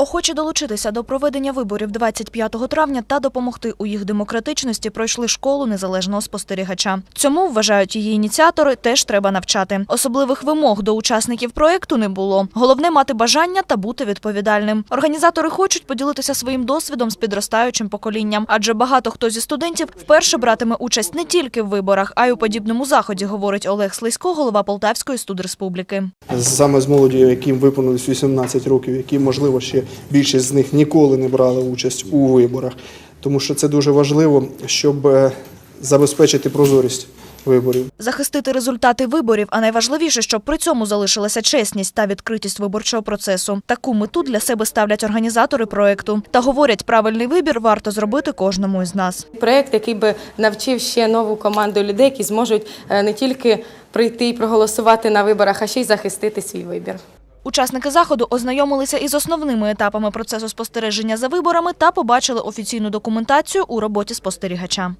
Охочі долучитися до проведення виборів 25 травня та допомогти у їх демократичності пройшли школу незалежного спостерігача. Цьому вважають її ініціатори, теж треба навчати. Особливих вимог до учасників проєкту не було. Головне мати бажання та бути відповідальним. Організатори хочуть поділитися своїм досвідом з підростаючим поколінням, адже багато хто зі студентів вперше братиме участь не тільки в виборах, а й у подібному заході, говорить Олег Слизько, голова Полтавської студреспубліки. саме з молоді, яким виповнилось 18 років, які, можливо, ще більшість з них ніколи не брали участь у виборах. Тому що це дуже важливо, щоб е, забезпечити прозорість виборів. Захистити результати виборів, а найважливіше, щоб при цьому залишилася чесність та відкритість виборчого процесу. Таку мету для себе ставлять організатори проекту. Та говорять, правильний вибір варто зробити кожному із нас. Проєкт, який би навчив ще нову команду людей, які зможуть е, не тільки прийти і проголосувати на виборах, а ще й захистити свій вибір. Учасники заходу ознайомилися із основними етапами процесу спостереження за виборами та побачили офіційну документацію у роботі спостерігача.